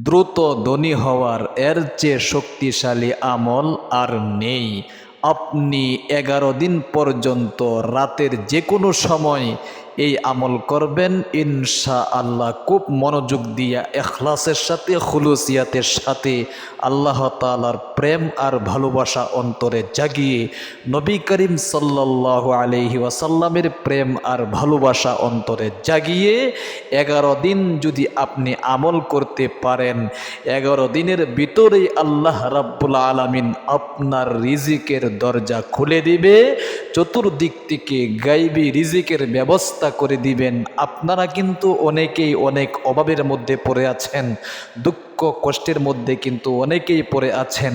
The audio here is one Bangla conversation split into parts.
দ্রুত ধনী হওয়ার এর চেয়ে শক্তিশালী আমল আর নেই। আপনি এগারো দিন পর্যন্ত রাতের যে কোনো সময় এই আমল করবেন ইনশা আল্লাহ খুব মনোযোগ দিয়া এখলাসের সাথে, খুলুসিয়াতের সাথে, আল্লাহ তালার প্রেম আর ভালোবাসা অন্তরে জাগিয়ে নবী করিম সাল্লাহ আলহি ওয়াসাল্লামের প্রেম আর ভালোবাসা অন্তরে জাগিয়ে এগারো দিন যদি আপনি আমল করতে পারেন, এগারো দিনের ভিতরেই আল্লাহ রাব্বুল আলামিন আপনার রিজিকের দরজা খুলে দিবে, চতুর্দিক থেকে গাইবি রিজিকের ব্যবস্থা করে দিবেন। আপনারা কিন্তু অনেকেই অনেক অভাবের মধ্যে পড়ে আছেন। দুঃখ কষ্টের মধ্যে কিন্তু অনেকেই পড়ে আছেন।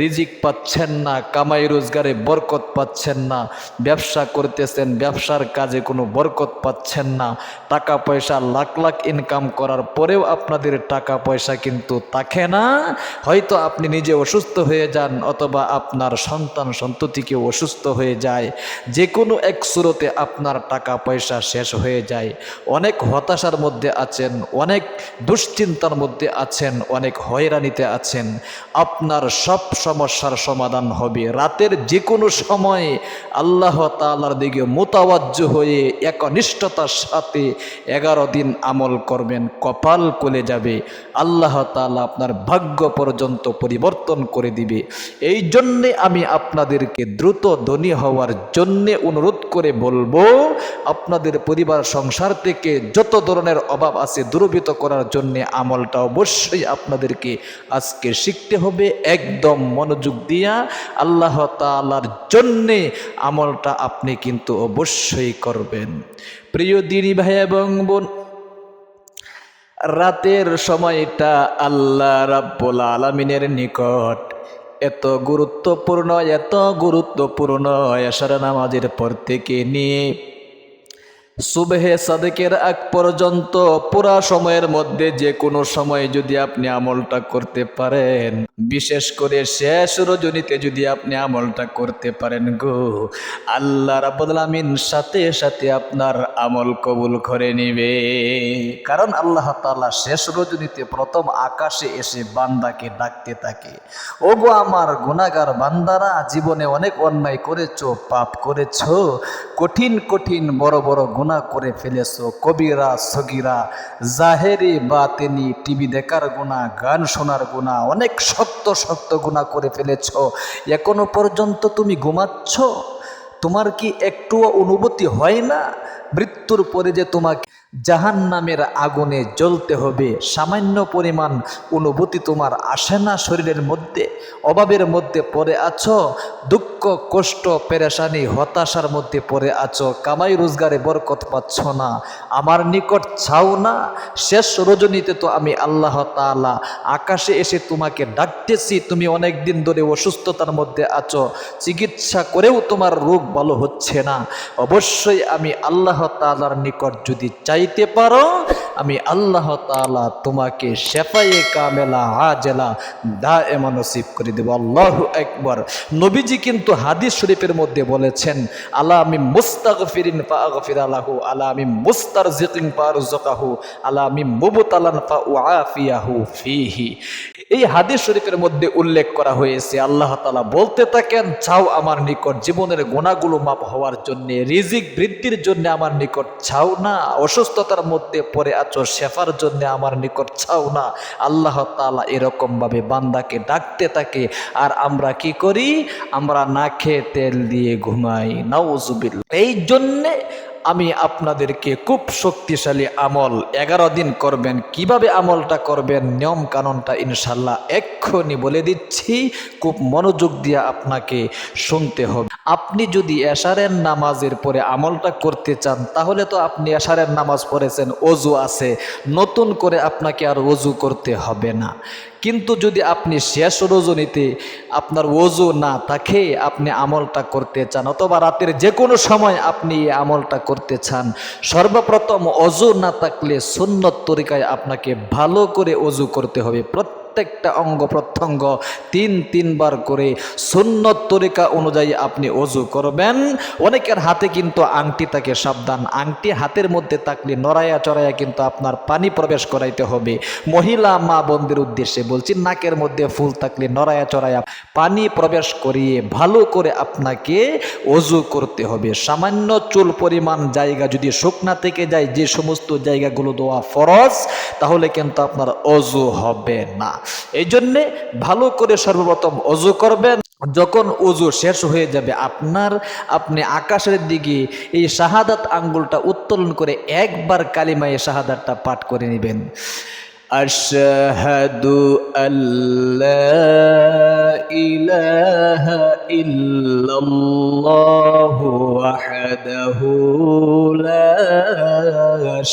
রিজিক পাচ্ছেন না, কামাই রোজগারে বরকত পাচ্ছেন না, ব্যবসা করতেছেন, ব্যবসার কাজে কোনো বরকত পাচ্ছেন না। টাকা পয়সা লাখ লাখ ইনকাম করার পরেও আপনাদের টাকা পয়সা কিন্তু থাকে না। হয়তো আপনি নিজে অসুস্থ হয়ে যান অথবা আপনার সন্তান সন্ততিকে অসুস্থ হয়ে যায়। যে কোনো এক সুরতে আপনার টাকা পয়সা শেষ হয়ে যায়। অনেক হতাশার মধ্যে আছেন, অনেক দুশ্চিন্তার মধ্যে আছেন। অনেক হয়রানিতে আছেন। আপনার সব সমস্যার সমাধান হবে। রাতের যে কোনো সময়ে আল্লাহ তালার দিকে মোতাবাজ্য হয়ে একনিষ্ঠতার সাথে এগারো দিন আমল করবেন, কপাল কলে যাবে। আল্লাহ তালা আপনার ভাগ্য পর্যন্ত পরিবর্তন করে দিবে। এই জন্যে আমি আপনাদেরকে দ্রুত ধনী হওয়ার জন্যে অনুরোধ করে বলব, আপনাদের পরিবার, সংসার থেকে যত ধরনের অভাব আছে দূরীভূত করার জন্যে আমলটা অবশ্যই আপনাদেরকে আজকে শিখতে হবে একদম মনোযোগ দিয়া আল্লাহ তালার জন্যে আমলটা আপনি কিন্তু অবশ্যই করবেন। প্রিয় দিনী ভাই এবং বোন, রাতের সময়টা আল্লাহ রাব্বুল আলমিনের নিকট এত গুরুত্বপূর্ণ এত গুরুত্বপূর্ণ এসার নামাজের পর থেকে নিয়ে সুবেহে সাদেকের আগ পর্যন্ত পুরা সময়ের মধ্যে যে কোনো সময় যদি আপনি আমলটা করতে পারেন, বিশেষ করে শেষ রজনীতে যদি আপনি আমলটা করতে পারেন গো, আল্লাহ রাব্বুল আমিন সাথে সাথে আপনার আমল কবুল করে নিবে। কারণ আল্লাহ তাআলা শেষ রজনীতে প্রথম আকাশে এসে বান্দাকে ডাকতে থাকে। ও গো আমার গুনাগার বান্দারা, জীবনে অনেক অন্যায় করেছ, পাপ করেছ, কঠিন কঠিন বড় বড় করে ফেলেছ, কবিরা, সগিরা, জাহেরি বা তিনি টিভি দেখার গুণা, গান শোনার গুণা, অনেক শক্ত শক্ত গুণা করে ফেলেছ, এখনও পর্যন্ত তুমি ঘুমাচ্ছ? তোমার কি একটুও অনুভূতি হয় না? মৃত্যুর পরে যে তোমাকে জাহান নামের আগুনে জ্বলতে হবে। সামান্য পরিমাণ অনুভূতি তোমার আসে না শরীরের মধ্যে, অভাবের মধ্যে পড়ে আছো, দুঃখ, কষ্ট, পেরেশানি, হতাশার মধ্যে পড়ে আছো, কামাই রোজগারে বরকত পাচ্ছ না, আমার নিকট ছাও না। শেষ রজনীতে তো আমি আল্লাহ তাআলা আকাশে এসে তোমাকে ডাকতেছি, তুমি অনেক দিন ধরে অসুস্থতার মধ্যে আছো, চিকিৎসা করেও তোমার রোগ ভালো হচ্ছে না। অবশ্যই আমি আল্লাহ তালার নিকট যদি চাইতে পারো, আমি আল্লাহ তাআলা তোমাকে শেফায়ে কামেলা আজেলা দা এমন নসিব করে দেব। আল্লাহ একবার নবীজি কিন্তু হাদিস শরীফের মধ্যে বলেছেন, আলা আমি মুস্তাগফিরিন ফা আগফির আলাহু আলা আমি মুস্তার জিকিন ফা রুজকাহু আলা আমি মুবতালান ফা উআফিয়াহু ফিহি। এই হাদিস শরীফের মধ্যে উল্লেখ করা হয়েছে, আল্লাহ তালা বলতে থাকেন, চাও আমার নিকট জীবনের গোনাগুলো মাপ হওয়ার জন্য, রিজিক বৃদ্ধির জন্য আমার নিকট চাও না অসুস্থতার মধ্যে পড়ে আছো, শেফার জন্য আমার নিকট চাও না। আল্লাহ তাআলা এরকম ভাবে বান্দাকে ডাকতে থাকে। আর আমরা কি করি? আমরা না খেয়ে তেল দিয়ে ঘুমাই। নাউজুবিল এই জন্যে আমি আপনাদেরকে খুব শক্তিশালী আমল এগারো দিন করবেন। কীভাবে আমলটা করবেন? নিয়ম কানুনটা ইনশাল্লাহ এক্ষুনি বলে দিচ্ছি। খুব মনোযোগ দিয়ে আপনাকে শুনতে হবে। আপনি যদি এশারের নামাজের পরে আমলটা করতে চান, তাহলে তো আপনি এশারের নামাজ পড়েছেন, অজু আছে। নতুন করে আপনাকে আর অজু করতে হবে না। কিন্তু যদি আপনি শেষ রজনীতে আপনার অজু না থাকে, আপনি আমলটা করতে চান, অথবা রাতের যে কোনো সময় আপনি এই আমলটা করতে চান, সর্বপ্রথম অজু না থাকলে সুন্নত তরিকায় আপনাকে ভালো করে অজু করতে হবে। প্রত্যেক প্রত্যেকটা অঙ্গ প্রত্যঙ্গ তিন তিনবার করে সুন্নত তরিকা অনুযায়ী আপনি অজু করবেন। অনেকের হাতে কিন্তু আংটি থাকে, সাবধান। আংটি হাতের মধ্যে থাকলে নড়াইয়া চড়াইয়া কিন্তু আপনার পানি প্রবেশ করাইতে হবে। মহিলা মা বোনদের উদ্দেশ্যে বলছি, নাকের মধ্যে ফুল থাকলে নড়াইয়া চড়াইয়া পানি প্রবেশ করিয়ে ভালো করে আপনাকে অজু করতে হবে। সামান্য চুল পরিমাণ জায়গা যদি শুকনা থেকে যায়, যে সমস্ত জায়গাগুলো দেওয়া ফরজ, তাহলে কিন্তু আপনার অজু হবে না। এই জন্যে ভালো করে সর্বপ্রথম অজু করবেন। যখন অজু শেষ হয়ে যাবে, আপনার আপনি আকাশের দিকে এই শাহাদাত আঙ্গুলটা উত্তোলন করে একবার কালিমায়ে শাহাদাতটা পাঠ করে নেবেন। আশহাদু আল্লাহ ইলাহা ইল্লাল্লাহু ওয়াহদাহু লা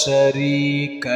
শারীকা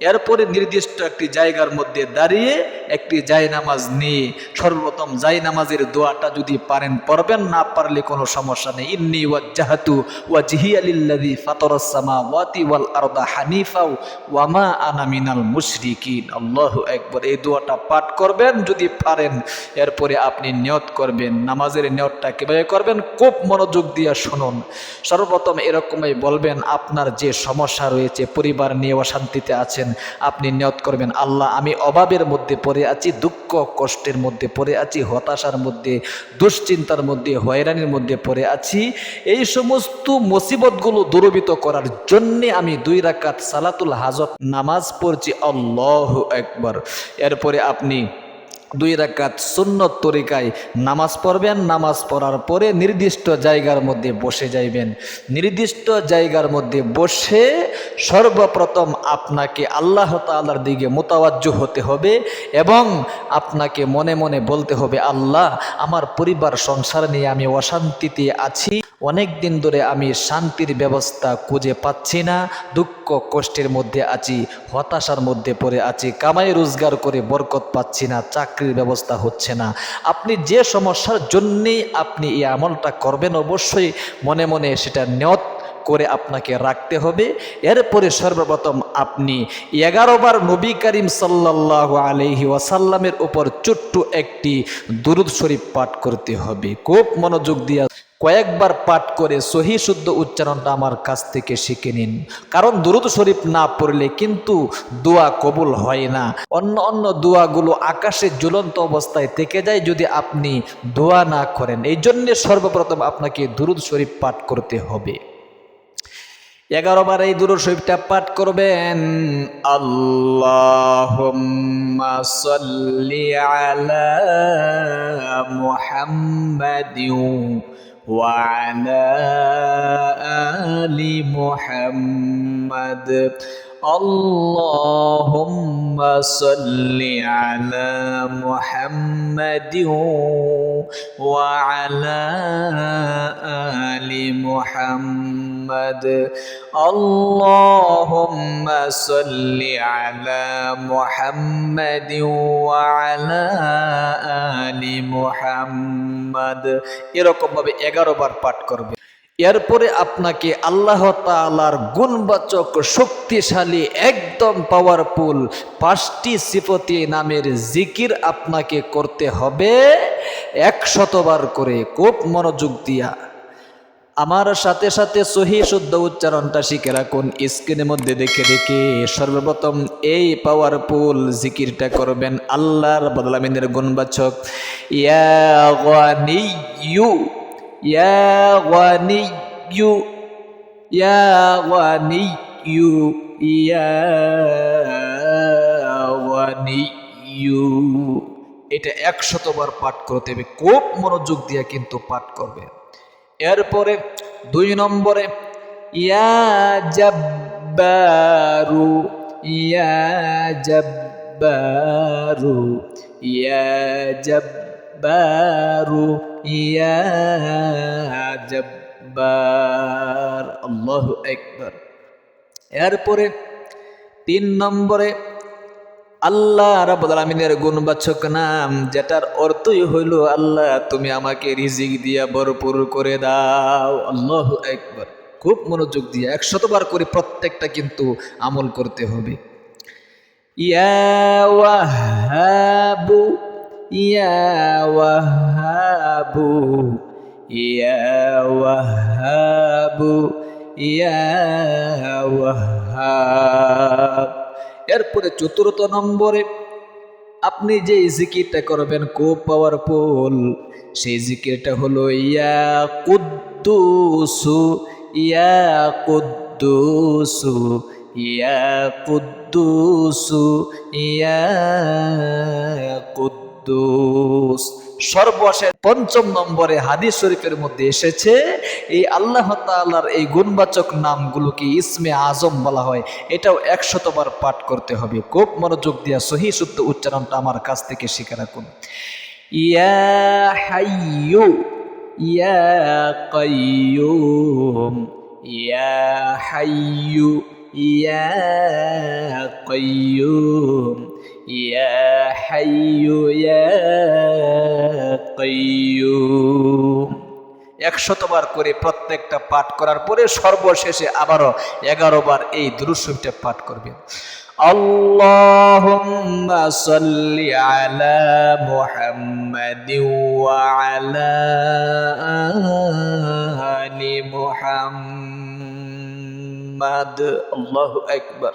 এরপরে নির্দিষ্ট একটি জায়গার মধ্যে দাঁড়িয়ে একটি জায়নামাজ নিয়ে সর্বপ্রথম জায়নামাজের দোয়াটা যদি পারেন, পড়বেন, না পারলে কোনো সমস্যা নেই। ইন্নি ওয়াজ্জাহাতু ওয়াজহিয়ালিল্লাযী ফাতারাস সামাওয়াতি ওয়াল আরদা হানিফাও ওয়ামা আনা মিনাল মুশরিকিন। আল্লাহু আকবার, এই দোয়াটা পাঠ করবেন যদি পারেন। এরপরে আপনি নিয়ত করবেন, নামাজের নিয়তটা কীভাবে করবেন, খুব মনোযোগ দিয়ে শুনুন। সর্বপ্রথম এরকমই বলবেন, আপনার যে সমস্যা রয়েছে, পরিবার নিয়ে অশান্তিতে আছেন আপনি নিয়ত করবেন, আল্লাহ, আমি অভাবের মধ্যে পড়ে আছি, দুঃখ, কষ্টের মধ্যে পড়ে আছি, হতাশার মধ্যে, দুশ্চিন্তার মধ্যে, হয়রানির মধ্যে পড়ে আছি। এই সমস্ত মুসিবতগুলো দূরবিত করার জন্যে আমি দুই রাকাত সালাতুল হাজত নামাজ পড়ছি, আল্লাহ একবার এরপরে আপনি দুই রাকাত সুন্নত তরিকায় নামাজ পড়বেন, নামাজ পড়ার পরে নির্দিষ্ট জায়গার মধ্যে বসে যাইবেন। নির্দিষ্ট জায়গার মধ্যে বসে সর্বপ্রথম আপনাকে আল্লাহ তাল্লার দিকে মোতাবাজ্য হতে হবে এবং আপনাকে মনে মনে বলতে হবে, আল্লাহ, আমার পরিবার, সংসার নিয়ে আমি অশান্তিতে আছি। অনেক দিন ধরে আমি শান্তির ব্যবস্থা খুঁজে পাচ্ছি না, দুঃখ কষ্টের মধ্যে আছি, হতাশার মধ্যে পড়ে আছি, কামাই রোজগার করে বরকত পাচ্ছি না চাকরির ব্যবস্থা হচ্ছে না। আপনি যে সমস্যার জন্যেই আপনি এই আমলটা করবেন, অবশ্যই মনে মনে সেটা নত করে আপনাকে রাখতে হবে। এরপরে সর্বপ্রথম আপনি এগারোবার নবী করিম সাল্লাহ আলহি ওয়াসাল্লামের উপর ছোট্ট একটি দুরুদ শরীফ পাঠ করতে হবে। খুব মনোযোগ দিয়া কয়েকবার পাঠ করে সহি শুদ্ধ উচ্চারণটা আমার কাছ থেকে শিখে নিন। কারণ দুরুদ শরীফ না পড়লে কিন্তু দোয়া কবুল হয় না। অন্য অন্য দোয়াগুলো আকাশে জ্বলন্ত অবস্থায় থেকে যায় যদি আপনি দোয়া না করেন। এই জন্যে সর্বপ্রথম আপনাকে দুরুদ শরীফ পাঠ করতে হবে। এগারো বার এই দুরুদ শরীফটা পাঠ করবেন। আল্লাহ وعلى آل محمد اللهم صل على محمد وعلى آل محمد اللهم صل على محمد وعلى آل محمد এরকম ভাবে এগারো বার পাঠ করবে এরপরে আপনাকে আল্লাহ তালার গুণবাচক, শক্তিশালী, একদম পাওয়ারফুল পাঁচটি সিফতি নামের জিকির আপনাকে করতে হবে একশতবার করে। খুব মনোযোগ দিয়া। আমার সাথে সাথে সহি শুদ্ধ উচ্চারণটা শিখে রাখুন। স্ক্রিনের মধ্যে দেখে দেখে সর্বপ্রথম এই পাওয়ারফুল জিকিরটা করবেন আল্লাহর বদলামিনের গুণবাচক। ইয়া يا غني يا غني يا غني এটা একশতবার পাঠ করতে হবে খুব মনোযোগ দিয়ে কিন্তু পাঠ করবে এরপরে দুই নম্বরে ইয়া জব্বারু ইয়া জব্বারু ইয়া জব্বারু ইয়া আল্লাহু একবার এরপরে তিন নম্বরে আল্লাহ রাব্বুল আলামিনের গুণবাচক নাম, যেটার অর্থই হইল, আল্লাহ, তুমি আমাকে রিজিক দিয়া ভরপুর করে দাও। আল্লাহ একবার খুব মনোযোগ দিয়ে একশতবার করে প্রত্যেকটা কিন্তু আমল করতে হবে। ইয়া ওয়াহাবু ইয়া ওয়াহাবু ইয়া ওয়াহাবু, ইয়া ওয়াহাব। এরপরে চতুর্থ নম্বরে আপনি যে জিকিরটা করবেন খুব পাওয়ারফুল সেই জিকিরটা হলো ইয়া কুদ্দুসু ইয়া কুদ্দুসু ইয়া কুদ্দুসু, ইয়া কুদ্দুস। সর্বশেষ পঞ্চম নম্বরে হাদিস শরীফের মধ্যে এসেছে, এই আল্লাহ তাআলার এই গুণবাচক নামগুলোকে ইসমে আজম বলা হয়। এটাও একশতবার পাঠ করতে হবে। খুব মনোযোগ দিয়া সহি শুদ্ধ উচ্চারণটা আমার কাছ থেকে শিখে রাখুন। ইয়া হাইয়ু, ইয়া কাইয়ুম, ইয়া হাইয়ু, ইয়া কাইয়ুম। ইয়া হাইয়ু ইয়া কাইয়ুম একশতবার করে প্রত্যেকটা পাঠ করার পরে সর্বশেষে আবারও এগারো বার এই দুরুশরীফটা পাঠ করবেন اللهم صل على محمد وعلى آل محمد মাদ আল্লাহ একবার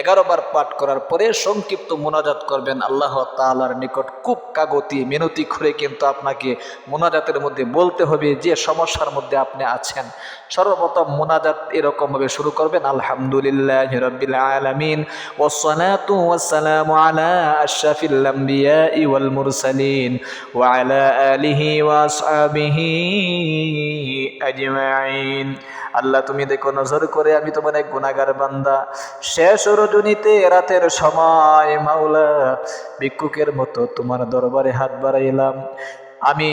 এগারো বার পাঠ করার পরে সংক্ষিপ্ত মোনাজাত করবেন। আল্লাহ তালার নিকট খুব কাগতি মিনতি খুঁড়ে কিন্তু আপনাকে মোনাজাতের মধ্যে বলতে হবে যে সমস্যার মধ্যে আপনি আছেন। সর্বপ্রথম মোনাজাত এরকমভাবে শুরু করবেন, আলহামদুলিল্লাহ রবিল আলমিন ওসনাতু ওসালাম আলা আশাফিল আম্বিয়া ইওয়াল মুরসালিন ওয়ালা আলিহি আজমাইন। আল্লাহ তুমি দেখো নজর করে, আমি তোমার এক গুণাগার বান্দা। শেষ রজনীতে রাতের সময় মাওলা ভিক্ষুকের মতো তোমার দরবারে হাত বাড়াইলাম। আমি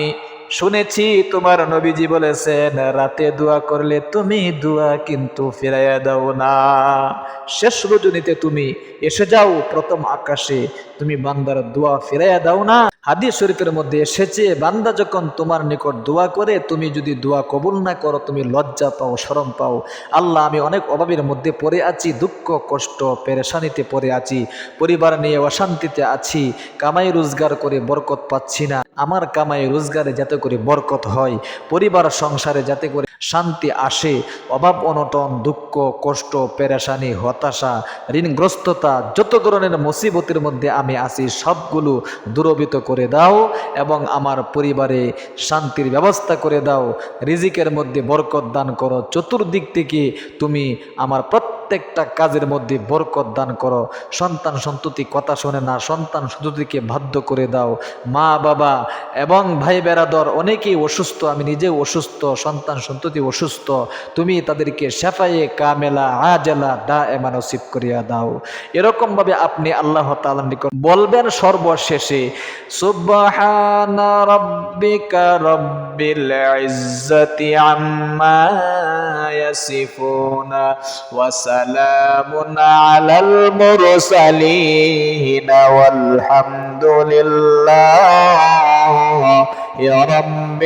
শুনেছি তোমার নবীজি বলেছেন, রাতে দোয়া করলে তুমি দোয়া কিন্তু ফিরাইয়া দাও না। শেষ রজনীতে তুমি এসে যাও, প্রথম আকাশে তুমি বান্দার দোয়া ফিরাইয়া দাও না। হাদিস শরীফের মধ্যে এসেছে, বান্দা যখন তোমার নিকট দোয়া করে, তুমি যদি দোয়া কবুল না করো, তুমি লজ্জা পাও, শরম পাও। আল্লাহ, আমি অনেক অভাবের মধ্যে পড়ে আছি, দুঃখ, কষ্ট, পেরেশানিতে পড়ে আছি, পরিবার নিয়ে অশান্তিতে আছি, কামাই রোজগার করে বরকত পাচ্ছি না। আমার কামাই রোজগারে যাতে করে বরকত হয়, পরিবার সংসারে যাতে করে শান্তি আসে, অভাব, অনটন, দুঃখ, কষ্ট, পেরেশানি, হতাশা, ঋণগ্রস্ততা, যত ধরনের মুসিবতের মধ্যে আমি আসি সবগুলো দূরবিত করে দাও এবং আমার পরিবারে শান্তির ব্যবস্থা করে দাও। রিজিকের মধ্যে বরকত দান করো। চতুর্দিক থেকে তুমি আমার প্রত্যেকটা কাজের মধ্যে বরকত দান করো। সন্তান সন্ততি কথা শোনে না, সন্তান সন্ততিকে বাধ্য করে দাও। মা, বাবা এবং ভাই বেড়াদর অনেকেই অসুস্থ, আমি নিজেও অসুস্থ, সন্তান সন্ততি অসুস্থ। তুমি তাদেরকে শেফায়ে, কামেলা, আজেলা দা এমা নসিব করিয়া দাও। এরকমভাবে আপনি আল্লাহ নিকট বলবেন সর্বশেষে, সুবহানা রাব্বিকা সালামুন المرسلين والحمد لله رب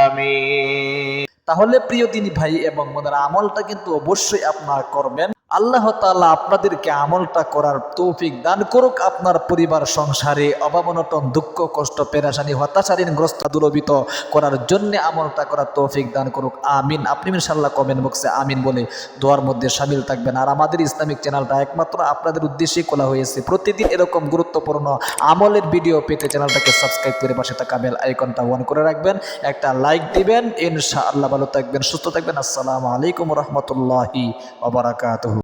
العالمين. তাহলে প্রিয় তিনি ভাই এবং মনের আমলটা কিন্তু অবশ্যই আপনার করবেন আল্লাহ তাআলা আপনাদেরকে আমলটা করার তৌফিক দান করুক আপনার পরিবার, সংসারে অভাবনটন, দুঃখ, কষ্ট, পেরাশানি হতাশারীনগ্রস্ত দুরবিত করার জন্য আমলটা করার তৌফিক দান করুক। আমিন। আপনি ইনশাল্লাহ কমেন্ট বক্সে আমিন বলে দোয়ার মধ্যে সামিল থাকবেন। আর আমাদের ইসলামিক চ্যানেলটা একমাত্র আপনাদের উদ্দেশ্যেই খোলা হয়েছে। প্রতিদিন এরকম গুরুত্বপূর্ণ আমলের ভিডিও পেতে চ্যানেলটাকে সাবস্ক্রাইব করে পাশে থাকা বেল আইকনটা অন করে রাখবেন। একটা লাইক দিবেন। ইনশাআল্লাহ ভালো থাকবেন, সুস্থ থাকবেন। আসসালামু আলাইকুম রহমতুল্লাহি ওবরাকাতুহু